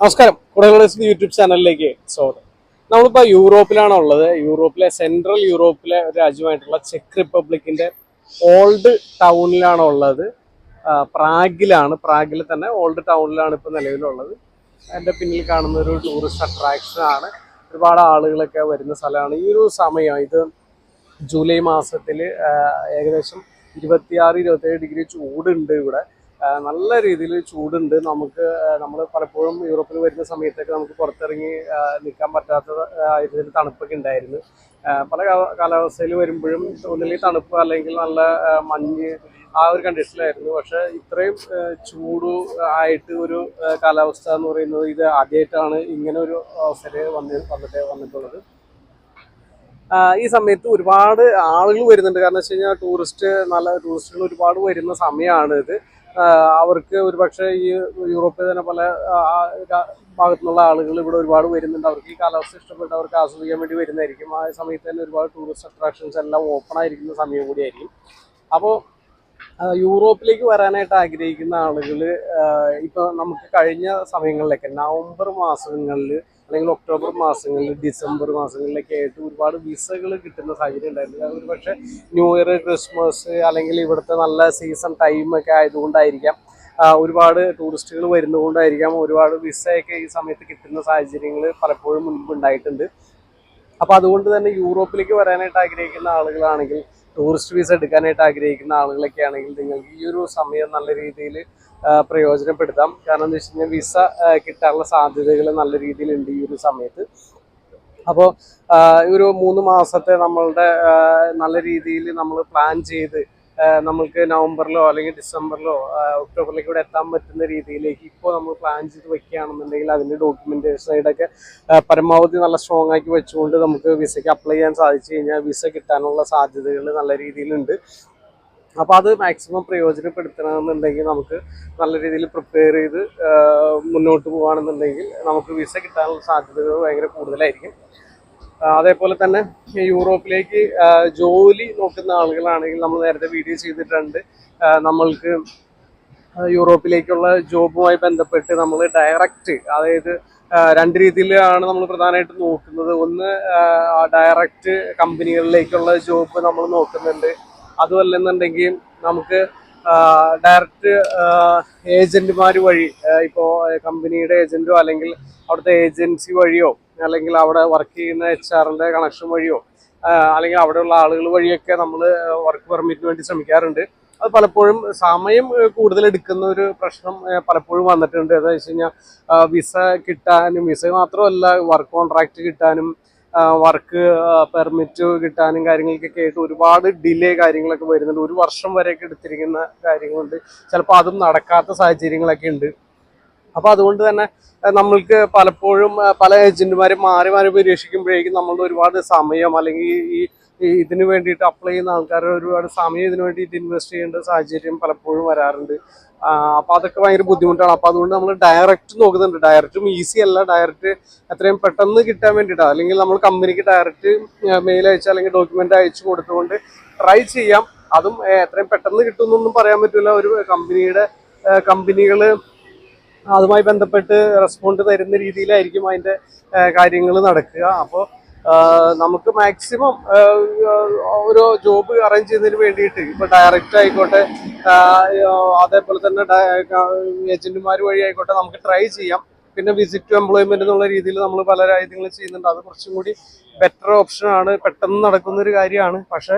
നമസ്കാരം. കുടകളേഴ്സ് യൂട്യൂബ് ചാനലിലേക്ക് സ്വാഗതം. നമ്മളിപ്പോൾ യൂറോപ്പിലാണ് ഉള്ളത് യൂറോപ്പിലെ സെൻട്രൽ യൂറോപ്പിലെ ഒരു രാജ്യമായിട്ടുള്ള ചെക്ക് റിപ്പബ്ലിക്കിന്റെ ഓൾഡ് ടൗണിലാണ് ഉള്ളത് പ്രാഗിലാണ്. പ്രാഗിൽ തന്നെ ഓൾഡ് ടൗണിലാണ് ഇപ്പോൾ നിലവിലുള്ളത്. എന്റെ പിന്നിൽ കാണുന്ന ഒരു ടൂറിസ്റ്റ് അട്രാക്ഷൻ ആണ്. ഒരുപാട് ആളുകളൊക്കെ വരുന്ന സ്ഥലമാണ്. ഈ ഒരു സമയം ഇത് ജൂലൈ മാസത്തിൽ ഏകദേശം ഇരുപത്തിയാറ് ഇരുപത്തേഴ് ഡിഗ്രി ചൂടുണ്ട് ഇവിടെ. നല്ല രീതിയിൽ ചൂടുണ്ട്. നമുക്ക് നമ്മൾ പലപ്പോഴും യൂറോപ്പിൽ വരുന്ന സമയത്തൊക്കെ നമുക്ക് പുറത്തിറങ്ങി നിൽക്കാൻ പറ്റാത്ത ഇതിൽ തണുപ്പൊക്കെ ഉണ്ടായിരുന്നു. പല കാലാവസ്ഥയിൽ വരുമ്പോഴും ഒന്നില്ലെങ്കിൽ തണുപ്പ് അല്ലെങ്കിൽ നല്ല മഞ്ഞ് ആ ഒരു കണ്ടീഷനിലായിരുന്നു. പക്ഷെ ഇത്രയും ചൂട് ആയിട്ട് ഒരു കാലാവസ്ഥ എന്ന് പറയുന്നത് ഇത് ആദ്യമായിട്ടാണ് ഇങ്ങനെ ഒരു അവസരം വന്ന് വന്നിട്ട് വന്നിട്ടുള്ളത്. ഈ സമയത്ത് ഒരുപാട് ആളുകൾ വരുന്നുണ്ട്. കാരണം വെച്ച് കഴിഞ്ഞാൽ ടൂറിസ്റ്റ് നല്ല ടൂറിസ്റ്റുകൾ ഒരുപാട് വരുന്ന സമയമാണ് ഇത് അവർക്ക് ഒരുപക്ഷെ ഈ യൂറോപ്പിൽ തന്നെ പല ആ, ആ, ഭാഗത്തു നിന്നുള്ള ആളുകൾ ഇവിടെ ഒരുപാട് വരുന്നുണ്ട്. അവർക്ക് ഈ കാലാവസ്ഥ ഇഷ്ടപ്പെട്ട് അവർക്ക് ആസ്വദിക്കാൻ വേണ്ടി വരുന്നതായിരിക്കും. ആ സമയത്ത് തന്നെ ഒരുപാട് ടൂറിസ്റ്റ് അട്രാക്ഷൻസ് എല്ലാം ഓപ്പൺ ആയിരിക്കുന്ന സമയം കൂടിയായിരിക്കും. അപ്പോൾ യൂറോപ്പിലേക്ക് വരാനായിട്ട് ആഗ്രഹിക്കുന്ന ആളുകൾ ഇപ്പോൾ നമുക്ക് കഴിഞ്ഞ സമയങ്ങളിലൊക്കെ നവംബർ മാസങ്ങളിൽ അല്ലെങ്കിൽ ഒക്ടോബർ മാസങ്ങളിൽ ഡിസംബർ മാസങ്ങളിലൊക്കെ ആയിട്ട് ഒരുപാട് വിസകൾ കിട്ടുന്ന സാഹചര്യം ഉണ്ടായിരുന്നു. കാരണം ഒരുപക്ഷെ ന്യൂ ഇയർ ക്രിസ്മസ് അല്ലെങ്കിൽ ഇവിടുത്തെ നല്ല സീസൺ ടൈമൊക്കെ ആയതുകൊണ്ടായിരിക്കാം ഒരുപാട് ടൂറിസ്റ്റുകൾ വരുന്നതുകൊണ്ടായിരിക്കാം ഒരുപാട് വിസയൊക്കെ ഈ സമയത്ത് കിട്ടുന്ന സാഹചര്യങ്ങൾ പലപ്പോഴും മുൻപ് ഉണ്ടായിട്ടുണ്ട്. അപ്പോൾ അതുകൊണ്ട് തന്നെ യൂറോപ്പിലേക്ക് വരാനായിട്ട് ആഗ്രഹിക്കുന്ന ആളുകളാണെങ്കിൽ ടൂറിസ്റ്റ് വിസ എടുക്കാനായിട്ട് ആഗ്രഹിക്കുന്ന ആളുകളൊക്കെ ആണെങ്കിൽ നിങ്ങൾക്ക് ഈ ഒരു സമയം നല്ല രീതിയിൽ പ്രയോജനപ്പെടുത്താം. കാരണം എന്താ വെച്ച് കഴിഞ്ഞാൽ വിസ കിട്ടാനുള്ള സാധ്യതകൾ നല്ല രീതിയിലുണ്ട് ഈ ഒരു സമയത്ത്. അപ്പോൾ ഒരു മൂന്ന് മാസത്തെ നമ്മളുടെ നല്ല രീതിയിൽ നമ്മൾ പ്ലാൻ ചെയ്ത് ആ, നമ്മൾക്ക് നവംബറിലോ അല്ലെങ്കിൽ ഡിസംബറിലോ ഒക്ടോബറിലേക്ക് ഇവിടെ എത്താൻ പറ്റുന്ന രീതിയിലേക്ക് ഇപ്പോൾ നമ്മൾ പ്ലാൻ ചെയ്ത് വെക്കുകയാണെന്നുണ്ടെങ്കിൽ അതിന്റെ ഡോക്യുമെന്റേഷൻ സൈഡൊക്കെ പരമാവധി നല്ല സ്ട്രോങ് ആക്കി വെച്ചുകൊണ്ട് നമുക്ക് വിസയ്ക്ക് അപ്ലൈ ചെയ്യാൻ സാധിച്ചു കഴിഞ്ഞാൽ വിസ കിട്ടാനുള്ള സാധ്യതകൾ നല്ല രീതിയിലുണ്ട്. അപ്പോൾ അത് മാക്സിമം പ്രയോജനപ്പെടുത്തണമെന്നുണ്ടെങ്കിൽ നമുക്ക് നല്ല രീതിയിൽ പ്രിപ്പയർ ചെയ്ത് മുന്നോട്ട് പോകുകയാണെന്നുണ്ടെങ്കിൽ നമുക്ക് വിസ കിട്ടാനുള്ള സാധ്യതകൾ ഭയങ്കര കൂടുതലായിരിക്കും. അതേപോലെ തന്നെ യൂറോപ്പിലേക്ക് ജോലി നോക്കുന്ന ആളുകളാണെങ്കിൽ നമ്മൾ നേരത്തെ വീഡിയോ ചെയ്തിട്ടുണ്ട്. നമ്മൾക്ക് യൂറോപ്പിലേക്കുള്ള ജോബുമായി ബന്ധപ്പെട്ട് നമ്മൾ ഡയറക്റ്റ് അതായത് രണ്ട് രീതിയിലാണ് നമ്മൾ പ്രധാനമായിട്ട് നോക്കുന്നത്. ഒന്ന് ഡയറക്റ്റ് കമ്പനികളിലേക്കുള്ള ജോബ് നമ്മൾ നോക്കുന്നുണ്ട്. അതുമല്ലെന്നുണ്ടെങ്കിൽ നമുക്ക് ഡയറക്റ്റ് ഏജന്റുമാർ വഴി ഇപ്പോൾ കമ്പനിയുടെ ഏജന്റോ അല്ലെങ്കിൽ അവിടുത്തെ ഏജൻസി വഴിയോ അല്ലെങ്കിൽ അവിടെ വർക്ക് ചെയ്യുന്ന എച്ച് ആറിന്റെ കണക്ഷൻ വഴിയോ അല്ലെങ്കിൽ അവിടെയുള്ള ആളുകൾ വഴിയൊക്കെ നമ്മൾ വർക്ക് പെർമിറ്റിന് വേണ്ടി ശ്രമിക്കാറുണ്ട്. അത് പലപ്പോഴും സമയം കൂടുതൽ എടുക്കുന്ന ഒരു പ്രശ്നം പലപ്പോഴും വന്നിട്ടുണ്ട്. എന്താ വെച്ച് കഴിഞ്ഞാൽ വിസ കിട്ടാനും വിസ മാത്രമല്ല വർക്ക് കോൺട്രാക്റ്റ് കിട്ടാനും വർക്ക് പെർമിറ്റ് കിട്ടാനും കാര്യങ്ങൾക്കൊക്കെ ആയിട്ട് ഒരുപാട് ഡിലേ കാര്യങ്ങളൊക്കെ വരുന്നുണ്ട്. ഒരു വർഷം വരെയൊക്കെ എടുത്തിരിക്കുന്ന കാര്യങ്ങളുണ്ട്. ചിലപ്പോൾ അതും നടക്കാത്ത സാഹചര്യങ്ങളൊക്കെ ഉണ്ട്. അപ്പോൾ അതുകൊണ്ട് തന്നെ നമ്മൾക്ക് പലപ്പോഴും പല ഏജന്റുമാരും മാറി മാറി പരീക്ഷിക്കുമ്പോഴേക്കും നമ്മളുടെ ഒരുപാട് സമയം അല്ലെങ്കിൽ ഈ ഇതിനു വേണ്ടിയിട്ട് അപ്ലൈ ചെയ്യുന്ന ആൾക്കാർ ഒരുപാട് സമയം ഇതിനു വേണ്ടിയിട്ട് ഇൻവെസ്റ്റ് ചെയ്യേണ്ട സാഹചര്യം പലപ്പോഴും വരാറുണ്ട്. അപ്പൊ അതൊക്കെ ഭയങ്കര ബുദ്ധിമുട്ടാണ്. അപ്പൊ അതുകൊണ്ട് നമ്മൾ ഡയറക്റ്റ് നോക്കുന്നുണ്ട്. ഡയറക്റ്റും ഈസി അല്ല. ഡയറക്റ്റ് എത്രയും പെട്ടെന്ന് കിട്ടാൻ വേണ്ടിട്ടാ. അല്ലെങ്കിൽ നമ്മൾ കമ്പനിക്ക് ഡയറക്റ്റ് മെയിൽ അയച്ച് അല്ലെങ്കിൽ ഡോക്യുമെന്റ് അയച്ചു കൊടുത്തുകൊണ്ട് ട്രൈ ചെയ്യാം. അതും എത്രയും പെട്ടെന്ന് കിട്ടുമെന്നൊന്നും പറയാൻ പറ്റില്ല ഒരു കമ്പനിയുടെ കമ്പനികൾ അതുമായി ബന്ധപ്പെട്ട് റെസ്പോണ്ട് തരുന്ന രീതിയിലായിരിക്കും അതിന്റെ കാര്യങ്ങൾ നടക്കുക. അപ്പോൾ നമുക്ക് മാക്സിമം ഒരു ജോബ് അറേഞ്ച് ചെയ്യുന്നതിന് വേണ്ടിയിട്ട് ഇപ്പൊ ഡയറക്റ്റ് ആയിക്കോട്ടെ അതേപോലെ തന്നെ ഏജന്റുമാർ വഴി ആയിക്കോട്ടെ നമുക്ക് ട്രൈ ചെയ്യാം. പിന്നെ വിസിറ്റ് ടു എംപ്ലോയ്മെന്റ് എന്നുള്ള രീതിയിൽ നമ്മൾ പല കാര്യങ്ങളും ചെയ്യുന്നുണ്ട്. അത് കുറച്ചും കൂടി ബെറ്റർ ഓപ്ഷൻ ആണ്. പെട്ടെന്ന് നടക്കുന്ന ഒരു കാര്യമാണ്. പക്ഷെ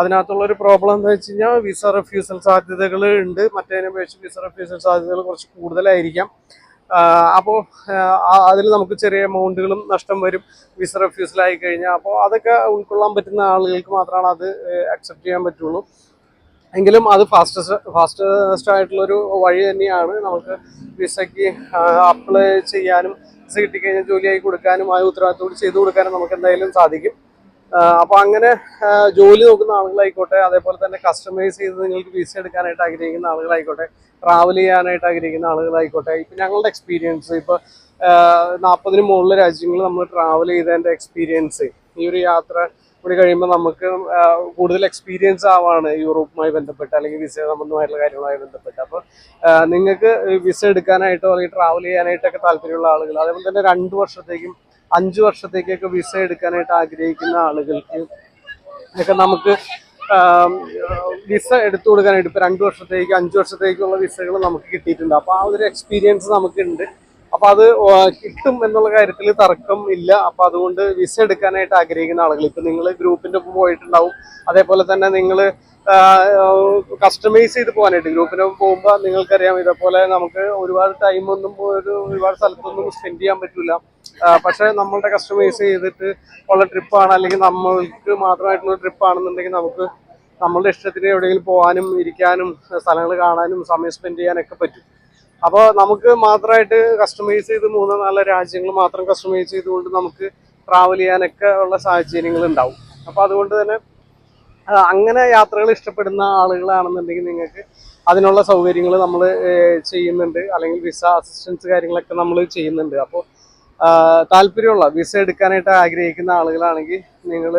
അതിനകത്തുള്ള ഒരു പ്രോബ്ലം എന്താ വെച്ച് കഴിഞ്ഞാൽ വിസ റെഫ്യൂസൽ സാധ്യതകൾ ഉണ്ട്. മറ്റേതിനെ അപേക്ഷിച്ച് വിസ റെഫ്യൂസൽ സാധ്യതകൾ കുറച്ച് കൂടുതലായിരിക്കാം. അപ്പോൾ അതിൽ നമുക്ക് ചെറിയ എമൗണ്ടുകളും നഷ്ടം വരും. വിസ റെഫ്യൂസൽ ആയി കഴിഞ്ഞാൽ അപ്പോൾ അതൊക്കെ ഉൾക്കൊള്ളാൻ പറ്റുന്ന ആളുകൾക്ക് മാത്രമാണ് അത് അക്സെപ്റ്റ് ചെയ്യാൻ പറ്റുള്ളൂ. എങ്കിലും അത് ഫാസ്റ്റസ്റ്റ് ഫാസ്റ്റസ്റ്റ് ആയിട്ടുള്ളൊരു വഴി തന്നെയാണ്. നമുക്ക് വിസയ്ക്ക് അപ്ലൈ ചെയ്യാനും വിസ കിട്ടിക്കഴിഞ്ഞാൽ ജോലിയായി കൊടുക്കാനും ആ ഉത്തരവാദിത്തോട് ചെയ്തു കൊടുക്കാനും നമുക്ക് എന്തായാലും സാധിക്കും. അപ്പോൾ അങ്ങനെ ജോലി നോക്കുന്ന ആളുകളായിക്കോട്ടെ അതേപോലെ തന്നെ കസ്റ്റമൈസ് ചെയ്ത് നിങ്ങൾക്ക് വിസ എടുക്കാനായിട്ട് ആഗ്രഹിക്കുന്ന ആളുകളായിക്കോട്ടെ ട്രാവൽ ചെയ്യാനായിട്ട് ആഗ്രഹിക്കുന്ന ആളുകളായിക്കോട്ടെ ഇപ്പം ഞങ്ങളുടെ എക്സ്പീരിയൻസ് ഇപ്പോൾ നാൽപ്പതിന് മുകളിൽ രാജ്യങ്ങൾ നമ്മൾ ട്രാവൽ ചെയ്തതിന്റെ എക്സ്പീരിയൻസ് ഈ ഒരു യാത്ര കൂടി കഴിയുമ്പോൾ നമുക്ക് കൂടുതൽ എക്സ്പീരിയൻസ് ആവാണ് യൂറോപ്പുമായി ബന്ധപ്പെട്ട് അല്ലെങ്കിൽ വിസ സംബന്ധമായിട്ടുള്ള കാര്യങ്ങളുമായി ബന്ധപ്പെട്ട്. അപ്പോൾ നിങ്ങൾക്ക് വിസ എടുക്കാനായിട്ടോ അല്ലെങ്കിൽ ട്രാവൽ ചെയ്യാനായിട്ടൊക്കെ താല്പര്യമുള്ള ആളുകൾ അതേപോലെ തന്നെ രണ്ട് വർഷത്തേക്കും അഞ്ച് വർഷത്തേക്കൊക്കെ വിസ എടുക്കാനായിട്ട് ആഗ്രഹിക്കുന്ന ആളുകൾക്ക് ഒക്കെ നമുക്ക് വിസ എടുത്തു കൊടുക്കാനായിട്ട് ഇപ്പോൾ രണ്ട് വർഷത്തേക്ക് അഞ്ച് വർഷത്തേക്കുള്ള വിസകൾ നമുക്ക് കിട്ടിയിട്ടുണ്ട്. അപ്പോൾ ആ ഒരു എക്സ്പീരിയൻസ് നമുക്കുണ്ട്. അപ്പൊ അത് കിട്ടും എന്നുള്ള കാര്യത്തിൽ തർക്കം ഇല്ല. അപ്പൊ അതുകൊണ്ട് വിസ എടുക്കാനായിട്ട് ആഗ്രഹിക്കുന്ന ആളുകൾ. ഇപ്പൊ നിങ്ങൾ ഗ്രൂപ്പിന്റെ ഒപ്പം പോയിട്ടുണ്ടാവും. അതേപോലെ തന്നെ നിങ്ങൾ കസ്റ്റമൈസ് ചെയ്ത് പോകാനായിട്ട്. ഗ്രൂപ്പിന്റെ ഒപ്പം പോകുമ്പോൾ നിങ്ങൾക്കറിയാം ഇതേപോലെ നമുക്ക് ഒരുപാട് ടൈമൊന്നും ഒരു ഒരുപാട് സ്ഥലത്തൊന്നും സ്പെൻഡ് ചെയ്യാൻ പറ്റില്ല പക്ഷെ നമ്മളുടെ കസ്റ്റമൈസ് ചെയ്തിട്ട് ഉള്ള ട്രിപ്പാണ് അല്ലെങ്കിൽ നമ്മൾക്ക് മാത്രമായിട്ടുള്ള ട്രിപ്പാണെന്നുണ്ടെങ്കിൽ നമുക്ക് നമ്മളുടെ ഇഷ്ടത്തിന് എവിടെയെങ്കിലും പോകാനും ഇരിക്കാനും സ്ഥലങ്ങൾ കാണാനും സമയം സ്പെൻഡ് ചെയ്യാനൊക്കെ പറ്റും. അപ്പോൾ നമുക്ക് മാത്രമായിട്ട് കസ്റ്റമൈസ് ചെയ്ത് മൂന്നോ നാലോ രാജ്യങ്ങൾ മാത്രം കസ്റ്റമൈസ് ചെയ്തുകൊണ്ട് നമുക്ക് ട്രാവൽ ചെയ്യാനൊക്കെ ഉള്ള സാഹചര്യങ്ങൾ ഉണ്ടാവും. അപ്പോൾ അതുകൊണ്ട് തന്നെ അങ്ങനെ യാത്രകൾ ഇഷ്ടപ്പെടുന്ന ആളുകളാണെന്നുണ്ടെങ്കിൽ നിങ്ങൾക്ക് അതിനുള്ള സൗകര്യങ്ങൾ നമ്മൾ ചെയ്യുന്നുണ്ട്. അല്ലെങ്കിൽ വിസ അസിസ്റ്റൻസ് കാര്യങ്ങളൊക്കെ നമ്മൾ ചെയ്യുന്നുണ്ട്. അപ്പോൾ താല്പര്യമുള്ള വിസ എടുക്കാനായിട്ട് ആഗ്രഹിക്കുന്ന ആളുകളാണെങ്കിൽ നിങ്ങൾ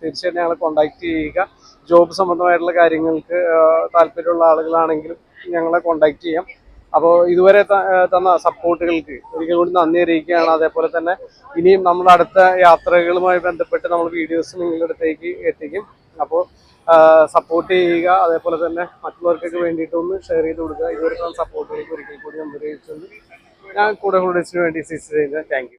തീർച്ചയായിട്ടും ഞങ്ങളെ കോണ്ടാക്ട് ചെയ്യുക. ജോബ് സംബന്ധമായിട്ടുള്ള കാര്യങ്ങൾക്ക് താല്പര്യമുള്ള ആളുകളാണെങ്കിലും ഞങ്ങളെ കോണ്ടാക്ട് ചെയ്യാം. അപ്പോൾ ഇതുവരെ തന്ന സപ്പോർട്ടുകൾക്ക് ഒരിക്കൽ കൂടി നന്ദി അറിയിക്കുകയാണ്. അതേപോലെ തന്നെ ഇനിയും നമ്മുടെ അടുത്ത യാത്രകളുമായി ബന്ധപ്പെട്ട് നമ്മൾ വീഡിയോസ് നിങ്ങളുടെ അടുത്തേക്ക് എത്തിക്കും. അപ്പോൾ സപ്പോർട്ട് ചെയ്യുക. അതേപോലെ തന്നെ മറ്റുള്ളവർക്കൊക്കെ വേണ്ടിയിട്ട് ഒന്ന് ഷെയർ ചെയ്ത് കൊടുക്കുക. ഇതുവരെ സപ്പോർട്ടുകൾക്ക് ഒരിക്കൽ കൂടി നന്ദി അറിയിച്ചുകൊണ്ട് ഞാൻ കൂടെ കൂടെ വേണ്ടി സിസ്റ്റർ ചെയ്യുന്നത് താങ്ക്